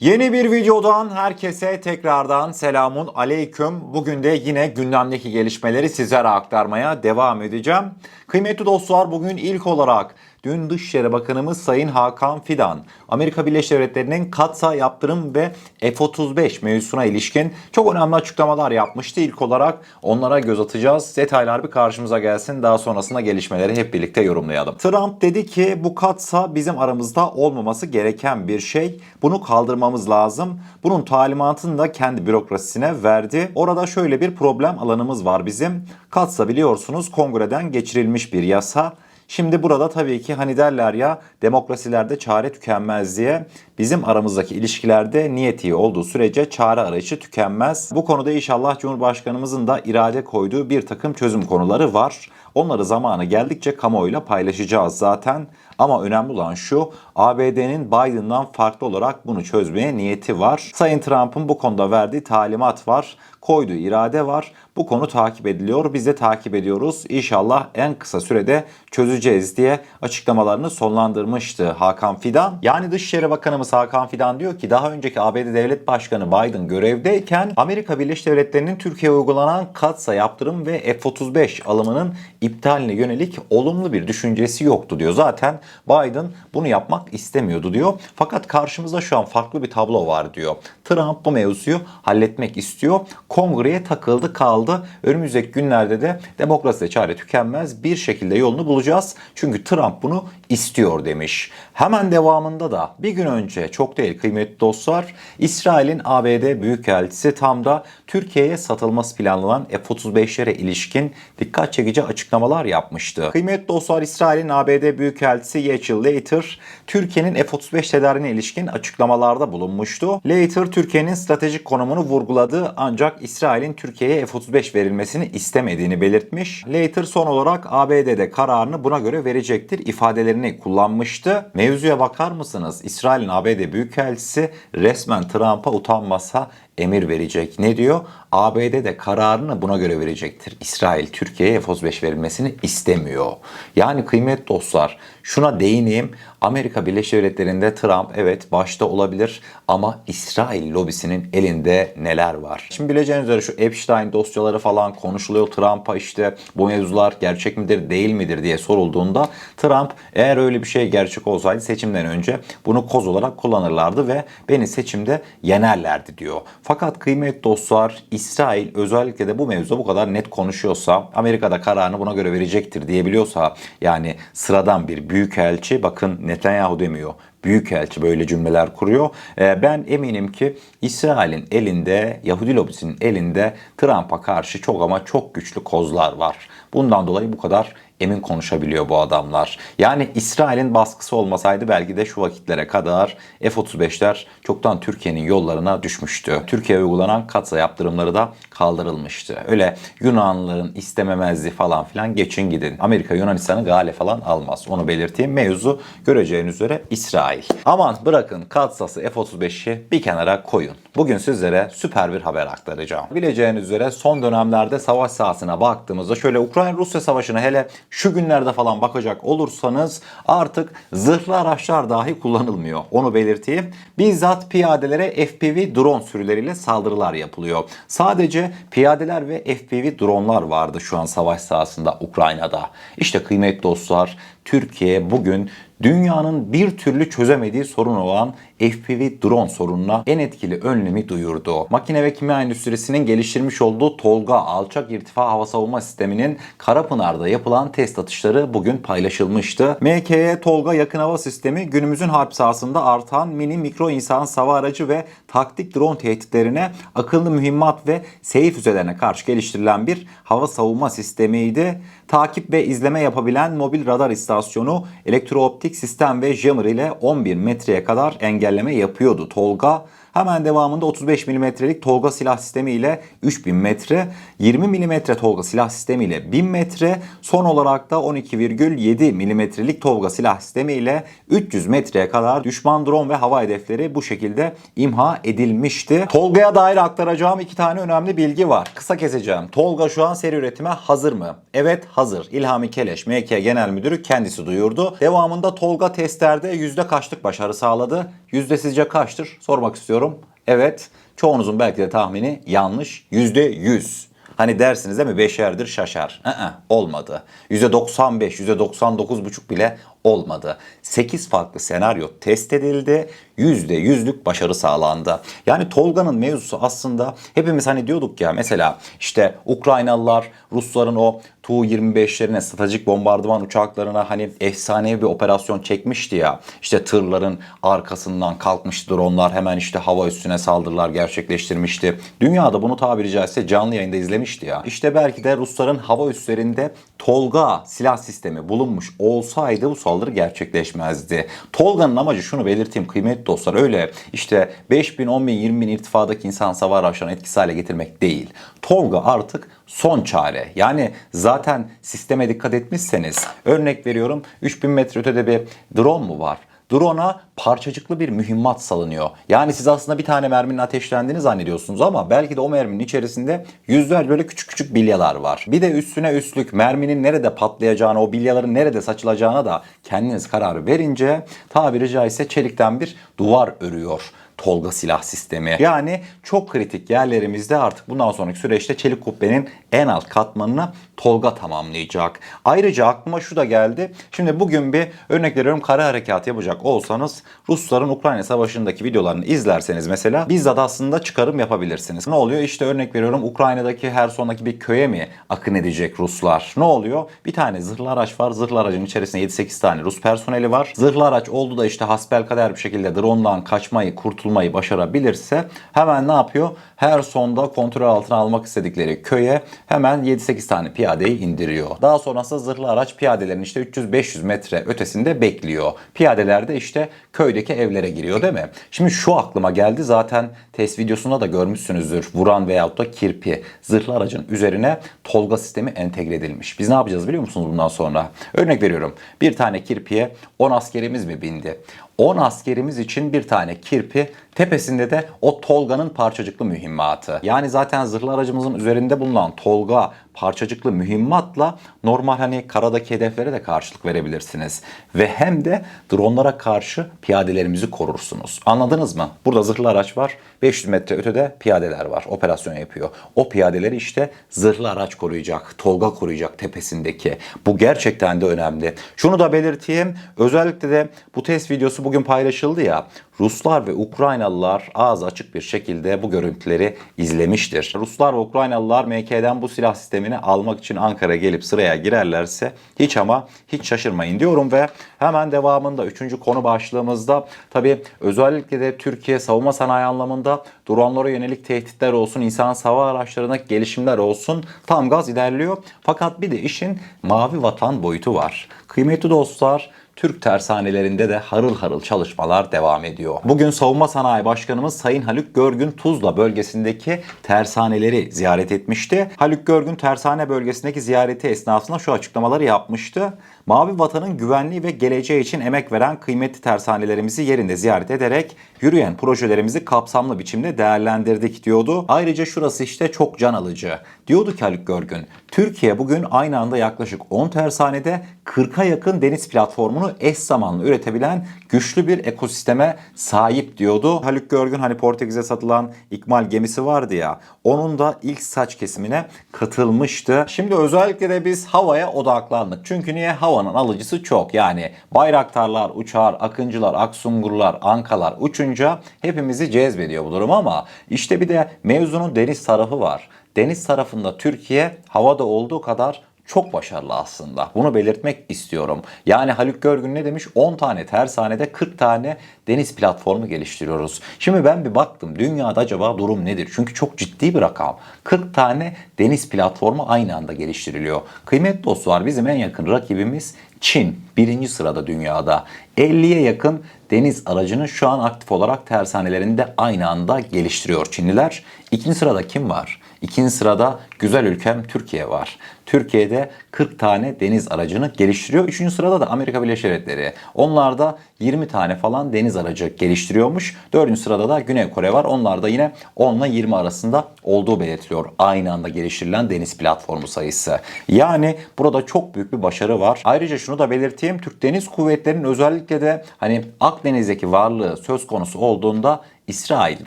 Yeni bir videodan herkese tekrardan selamun aleyküm. Bugün de yine gündemdeki gelişmeleri sizlere aktarmaya devam edeceğim. Kıymetli dostlar bugün ilk olarak dün Dışişleri Bakanımız Sayın Hakan Fidan, Amerika Birleşik Devletleri'nin katsa yaptırım ve F-35 mevzusuna ilişkin çok önemli açıklamalar yapmıştı. İlk olarak onlara göz atacağız. Detaylar bir karşımıza gelsin. Daha sonrasında gelişmeleri hep birlikte yorumlayalım. Trump dedi ki bu katsa bizim aramızda olmaması gereken bir şey. Bunu kaldırmamız lazım. Bunun talimatını da kendi bürokrasisine verdi. Orada şöyle bir problem alanımız var bizim. Katsa biliyorsunuz kongreden geçirilmiş bir yasa. Şimdi burada tabii ki hani derler ya demokrasilerde çare tükenmez diye bizim aramızdaki ilişkilerde niyet iyi olduğu sürece çare arayışı tükenmez. Bu konuda inşallah Cumhurbaşkanımızın da irade koyduğu bir takım çözüm konuları var. Onları zamanı geldikçe kamuoyuyla paylaşacağız zaten. Ama önemli olan şu ABD'nin Biden'dan farklı olarak bunu çözmeye niyeti var. Sayın Trump'ın bu konuda verdiği talimat var. Koyduğu irade var. Bu konu takip ediliyor. Biz de takip ediyoruz. İnşallah en kısa sürede çözeceğiz diye açıklamalarını sonlandırmıştı Hakan Fidan. Yani Dışişleri Bakanımız Hakan Fidan diyor ki daha önceki ABD Devlet Başkanı Biden görevdeyken Amerika Birleşik Devletleri'nin Türkiye'ye uygulanan katsa yaptırım ve F-35 alımının iptaline yönelik olumlu bir düşüncesi yoktu diyor. Zaten Biden bunu yapmak istemiyordu diyor. Fakat karşımızda şu an farklı bir tablo var diyor. Trump bu mevzuyu halletmek istiyor. Kongreye takıldı kaldı. Önümüzdeki günlerde de demokrasiye çare tükenmez bir şekilde yolunu bulacağız. Çünkü Trump bunu istiyor demiş. Hemen devamında da bir gün önce çok değil kıymetli dostlar İsrail'in ABD Büyükelçisi tam da Türkiye'ye satılması planlanan F-35'lere ilişkin dikkat çekici açıklamalar yapmıştı. Kıymetli dostlar İsrail'in ABD Büyükelçisi Yachel Leiter Türkiye'nin F-35 tedariğine ilişkin açıklamalarda bulunmuştu. Leiter Türkiye'nin stratejik konumunu vurguladı ancak İsrail'in Türkiye'ye F-35 verilmesini istemediğini belirtmiş. Leiter son olarak ABD'de kararını buna göre verecektir ifadelerini kullanmıştı. Mevzuya bakar mısınız? İsrail'in ABD Büyükelçisi resmen Trump'a utanmasa emir verecek. Ne diyor? ABD de kararını buna göre verecektir. İsrail Türkiye'ye F-35 verilmesini istemiyor. Yani kıymetli dostlar şuna değineyim. Amerika Birleşik Devletleri'nde Trump evet başta olabilir ama İsrail lobisinin elinde neler var? Şimdi bileceğiniz üzere şu Epstein dosyaları falan konuşuluyor. Trump'a işte bu mevzular gerçek midir değil midir diye sorulduğunda Trump eğer öyle bir şey gerçek olsaydı seçimden önce bunu koz olarak kullanırlardı ve beni seçimde yenerlerdi diyor. Fakat kıymetli dostlar İsrail özellikle de bu mevzuda bu kadar net konuşuyorsa Amerika'da kararını buna göre verecektir diyebiliyorsa yani sıradan bir büyükelçi bakın Netanyahu demiyor. Büyükelçi böyle cümleler kuruyor. Ee, ben eminim ki İsrail'in elinde, Yahudi lobisinin elinde Trump'a karşı çok ama çok güçlü kozlar var. Bundan dolayı bu kadar emin konuşabiliyor bu adamlar. Yani İsrail'in baskısı olmasaydı belki de şu vakitlere kadar F-35'ler çoktan Türkiye'nin yollarına düşmüştü. Türkiye'ye uygulanan katsa yaptırımları da kaldırılmıştı. Öyle Yunanlıların istememezliği falan filan geçin gidin. Amerika Yunanistan'ı gale falan almaz. Onu belirteyim. Mevzu göreceğiniz üzere İsrail. Aman bırakın katsası F-35'i bir kenara koyun. Bugün sizlere süper bir haber aktaracağım. Bileceğiniz üzere son dönemlerde savaş sahasına baktığımızda şöyle Ukrayna-Rusya savaşına hele şu günlerde falan bakacak olursanız artık zırhlı araçlar dahi kullanılmıyor. Onu belirteyim. Bizzat piyadelere FPV drone sürüleriyle saldırılar yapılıyor. Sadece piyadeler ve FPV dronlar vardı şu an savaş sahasında Ukrayna'da. İşte kıymetli dostlar Türkiye bugün dünyanın bir türlü çözemediği sorun olan FPV drone sorununa en etkili önlemi duyurdu. Makine ve kimya endüstrisinin geliştirmiş olduğu Tolga alçak irtifa hava savunma sisteminin Karapınar'da yapılan test atışları bugün paylaşılmıştı. MKE Tolga yakın hava sistemi günümüzün harp sahasında artan mini mikro insan hava aracı ve taktik drone tehditlerine akıllı mühimmat ve seyir füzelerine karşı geliştirilen bir hava savunma sistemiydi. Takip ve izleme yapabilen mobil radar istasyonu, elektrooptik sistem ve jammer ile 11 metreye kadar engelleme yapıyordu Tolga. Hemen devamında 35 milimetrelik Tolga silah sistemi ile 3000 metre, 20 milimetre Tolga silah sistemi ile 1000 metre, son olarak da 12,7 milimetrelik Tolga silah sistemi ile 300 metreye kadar düşman drone ve hava hedefleri bu şekilde imha edilmişti. Tolga'ya dair aktaracağım iki tane önemli bilgi var. Kısa keseceğim. Tolga şu an seri üretime hazır mı? Evet hazır. İlhami Keleş, MK Genel Müdürü kendisi duyurdu. Devamında Tolga testlerde yüzde kaçlık başarı sağladı? yüzde sizce kaçtır? Sormak istiyorum. Evet. Çoğunuzun belki de tahmini yanlış. Yüzde yüz. Hani dersiniz değil mi? Beşerdir şaşar. Aa, olmadı. %95, %99,5 bile olmadı. 8 farklı senaryo test edildi. %100'lük başarı sağlandı. Yani Tolga'nın mevzusu aslında hepimiz hani diyorduk ya mesela işte Ukraynalılar Rusların o Tu-25'lerine stratejik bombardıman uçaklarına hani efsanevi bir operasyon çekmişti ya. İşte tırların arkasından kalkmıştı dronlar hemen işte hava üstüne saldırılar gerçekleştirmişti. Dünyada bunu tabiri caizse canlı yayında izlemişti ya. İşte belki de Rusların hava üslerinde Tolga silah sistemi bulunmuş olsaydı bu saldırı gerçekleşmezdi. Tolga'nın amacı şunu belirteyim kıymetli dostlar öyle işte 5 bin, 10 bin, 20 bin irtifadaki insan hava araçlarını etkisiz hale getirmek değil. Tolga artık son çare. Yani zaten sisteme dikkat etmişseniz örnek veriyorum 3000 metre ötede bir drone mu var? Drone'a parçacıklı bir mühimmat salınıyor. Yani siz aslında bir tane merminin ateşlendiğini zannediyorsunuz ama belki de o merminin içerisinde yüzlerce böyle küçük küçük bilyalar var. Bir de üstüne üstlük merminin nerede patlayacağını, o bilyaların nerede saçılacağına da kendiniz karar verince tabiri caizse çelikten bir duvar örüyor. Tolga silah sistemi. Yani çok kritik yerlerimizde artık bundan sonraki süreçte çelik kubbenin en alt katmanını Tolga tamamlayacak. Ayrıca aklıma şu da geldi. Şimdi bugün bir örnek veriyorum kara harekat yapacak olsanız Rusların Ukrayna Savaşı'ndaki videolarını izlerseniz mesela bizzat aslında çıkarım yapabilirsiniz. Ne oluyor? İşte örnek veriyorum Ukrayna'daki her sondaki bir köye mi akın edecek Ruslar? Ne oluyor? Bir tane zırhlı araç var. Zırhlı aracın içerisinde 7-8 tane Rus personeli var. Zırhlı araç oldu da işte hasbelkader bir şekilde drone'dan kaçmayı, kurtulmayı başarabilirse hemen ne yapıyor? Her sonda kontrol altına almak istedikleri köye hemen 7-8 tane piyadeyi indiriyor. Daha sonrasında zırhlı araç piyadelerin işte 300-500 metre ötesinde bekliyor. Piyadeler de işte köydeki evlere giriyor değil mi? Şimdi şu aklıma geldi zaten test videosunda da görmüşsünüzdür. Vuran veyahut da kirpi zırhlı aracın üzerine Tolga sistemi entegre edilmiş. Biz ne yapacağız biliyor musunuz bundan sonra? Örnek veriyorum. Bir tane kirpiye 10 askerimiz mi bindi? 10 askerimiz için bir tane kirpi, tepesinde de o Tolga'nın parçacıklı mühimmatı. Yani zaten zırhlı aracımızın üzerinde bulunan Tolga parçacıklı mühimmatla normal hani karadaki hedeflere de karşılık verebilirsiniz. Ve hem de dronlara karşı piyadelerimizi korursunuz. Anladınız mı? Burada zırhlı araç var. 500 metre ötede piyadeler var. Operasyon yapıyor. O piyadeleri işte zırhlı araç koruyacak. Tolga koruyacak tepesindeki. Bu gerçekten de önemli. Şunu da belirteyim. Özellikle de bu test videosu bugün paylaşıldı ya. Ruslar ve Ukraynalılar ağzı açık bir şekilde bu görüntüleri izlemiştir. Ruslar ve Ukraynalılar MK'den bu silah sistemini almak için Ankara'ya gelip sıraya girerlerse hiç ama hiç şaşırmayın diyorum ve hemen devamında 3. konu başlığımızda tabi özellikle de Türkiye savunma sanayi anlamında dronlara yönelik tehditler olsun, insan hava araçlarındaki gelişimler olsun tam gaz ilerliyor. Fakat bir de işin mavi vatan boyutu var. Kıymetli dostlar Türk tersanelerinde de harıl harıl çalışmalar devam ediyor. Bugün Savunma Sanayi Başkanımız Sayın Haluk Görgün Tuzla bölgesindeki tersaneleri ziyaret etmişti. Haluk Görgün tersane bölgesindeki ziyareti esnasında şu açıklamaları yapmıştı. Mavi Vatan'ın güvenliği ve geleceği için emek veren kıymetli tersanelerimizi yerinde ziyaret ederek yürüyen projelerimizi kapsamlı biçimde değerlendirdik diyordu. Ayrıca şurası işte çok can alıcı. Diyordu ki Haluk Görgün, Türkiye bugün aynı anda yaklaşık 10 tersanede 40'a yakın deniz platformunu eş zamanlı üretebilen güçlü bir ekosisteme sahip diyordu. Haluk Görgün hani Portekiz'e satılan ikmal gemisi vardı ya onun da ilk saç kesimine katılmıştı. Şimdi özellikle de biz havaya odaklandık. Çünkü niye? Havanın alıcısı çok. Yani bayraktarlar uçar, akıncılar, aksungurlar, ankalar uçunca hepimizi cezbediyor bu durum ama işte bir de mevzunun deniz tarafı var. Deniz tarafında Türkiye havada olduğu kadar çok başarılı aslında. Bunu belirtmek istiyorum. Yani Haluk Görgün ne demiş? 10 tane tersanede 40 tane deniz platformu geliştiriyoruz. Şimdi ben bir baktım dünyada acaba durum nedir? Çünkü çok ciddi bir rakam. 40 tane deniz platformu aynı anda geliştiriliyor. Kıymetli dostlar bizim en yakın rakibimiz Çin. Birinci sırada dünyada. 50'ye yakın deniz aracını şu an aktif olarak tersanelerinde aynı anda geliştiriyor Çinliler. İkinci sırada kim var? İkinci sırada güzel ülkem Türkiye var. Türkiye'de 40 tane deniz aracını geliştiriyor. Üçüncü sırada da Amerika Birleşik Devletleri. Onlar da 20 tane falan deniz aracı geliştiriyormuş. Dördüncü sırada da Güney Kore var. Onlar da yine 10 ile 20 arasında olduğu belirtiliyor. Aynı anda geliştirilen deniz platformu sayısı. Yani burada çok büyük bir başarı var. Ayrıca şunu da belirteyim. Türk Deniz Kuvvetleri'nin özellikle de hani Akdeniz'deki varlığı söz konusu olduğunda İsrail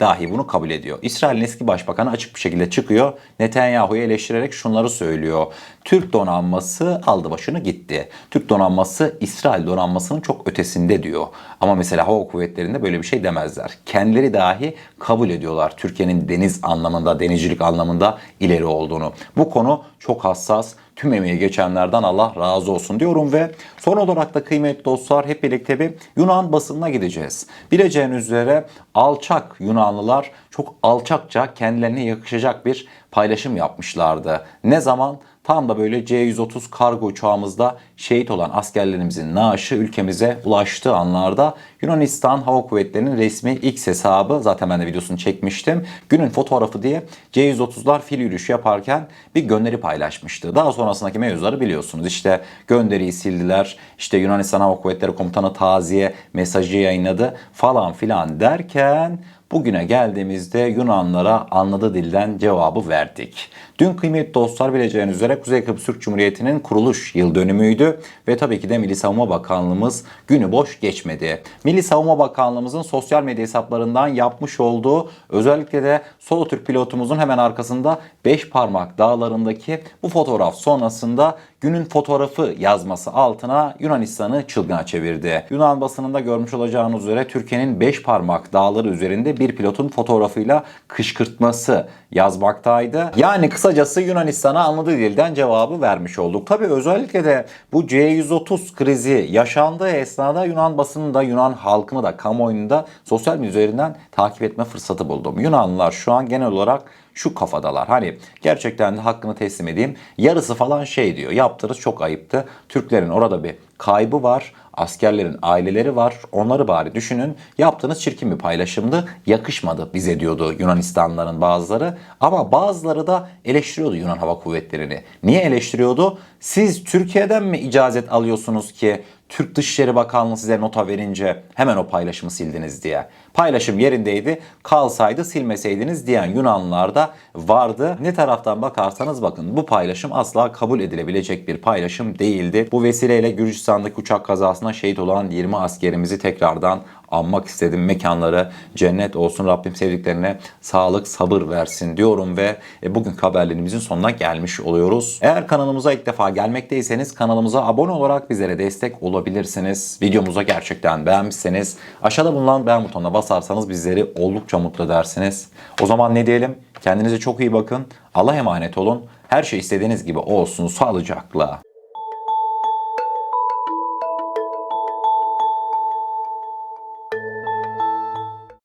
dahi bunu kabul ediyor. İsrail'in eski başbakanı açık bir şekilde çıkıyor. Netanyahu'yu eleştirerek şunları söylüyor. Türk donanması aldı başını gitti. Türk donanması İsrail donanmasının çok ötesinde diyor. Ama mesela hava kuvvetlerinde böyle bir şey demezler. Kendileri dahi kabul ediyorlar Türkiye'nin deniz anlamında, denizcilik anlamında ileri olduğunu. Bu konu çok hassas. Tüm emeği geçenlerden Allah razı olsun diyorum ve son olarak da kıymetli dostlar hep birlikte bir Yunan basınına gideceğiz. Bileceğiniz üzere alçak Yunanlılar çok alçakça kendilerine yakışacak bir paylaşım yapmışlardı. Ne zaman? Tam da böyle C-130 kargo uçağımızda şehit olan askerlerimizin naaşı ülkemize ulaştığı anlarda Yunanistan Hava Kuvvetleri'nin resmi X hesabı zaten ben de videosunu çekmiştim. Günün fotoğrafı diye C-130'lar fil yürüyüşü yaparken bir gönderi paylaşmıştı. Daha sonrasındaki mevzuları biliyorsunuz. İşte gönderiyi sildiler. İşte Yunanistan Hava Kuvvetleri Komutanı taziye mesajı yayınladı falan filan derken Bugüne geldiğimizde Yunanlara anladığı dilden cevabı verdik. Dün kıymetli dostlar bileceğiniz üzere Kuzey Kıbrıs Türk Cumhuriyeti'nin kuruluş yıl dönümüydü ve tabii ki de Milli Savunma Bakanlığımız günü boş geçmedi. Milli Savunma Bakanlığımızın sosyal medya hesaplarından yapmış olduğu özellikle de Solo Türk pilotumuzun hemen arkasında 5 parmak dağlarındaki bu fotoğraf sonrasında günün fotoğrafı yazması altına Yunanistan'ı çılgına çevirdi. Yunan basınında görmüş olacağınız üzere Türkiye'nin 5 parmak dağları üzerinde bir pilotun fotoğrafıyla kışkırtması yazmaktaydı. Yani kısacası Yunanistan'a anladığı dilden cevabı vermiş olduk. Tabii özellikle de bu C-130 krizi yaşandığı esnada Yunan basını da Yunan halkını da kamuoyunu da sosyal medya üzerinden takip etme fırsatı buldum. Yunanlılar şu an genel olarak şu kafadalar. Hani gerçekten de hakkını teslim edeyim. Yarısı falan şey diyor. Yaptığınız çok ayıptı. Türklerin orada bir kaybı var. Askerlerin aileleri var. Onları bari düşünün. Yaptığınız çirkin bir paylaşımdı. Yakışmadı bize diyordu Yunanistanlıların bazıları. Ama bazıları da eleştiriyordu Yunan Hava Kuvvetleri'ni. Niye eleştiriyordu? Siz Türkiye'den mi icazet alıyorsunuz ki Türk Dışişleri Bakanlığı size nota verince hemen o paylaşımı sildiniz diye. Paylaşım yerindeydi, kalsaydı silmeseydiniz diyen Yunanlılar da vardı. Ne taraftan bakarsanız bakın bu paylaşım asla kabul edilebilecek bir paylaşım değildi. Bu vesileyle Gürcistan'daki uçak kazasına şehit olan 20 askerimizi tekrardan anmak istedim. Mekanları cennet olsun. Rabbim sevdiklerine sağlık, sabır versin diyorum ve e, bugünkü haberlerimizin sonuna gelmiş oluyoruz. Eğer kanalımıza ilk defa gelmekteyseniz kanalımıza abone olarak bizlere destek olabilirsiniz. Videomuza gerçekten beğenmişseniz aşağıda bulunan beğen butonuna basarsanız bizleri oldukça mutlu edersiniz. O zaman ne diyelim? Kendinize çok iyi bakın. Allah'a emanet olun. Her şey istediğiniz gibi olsun sağlıcakla.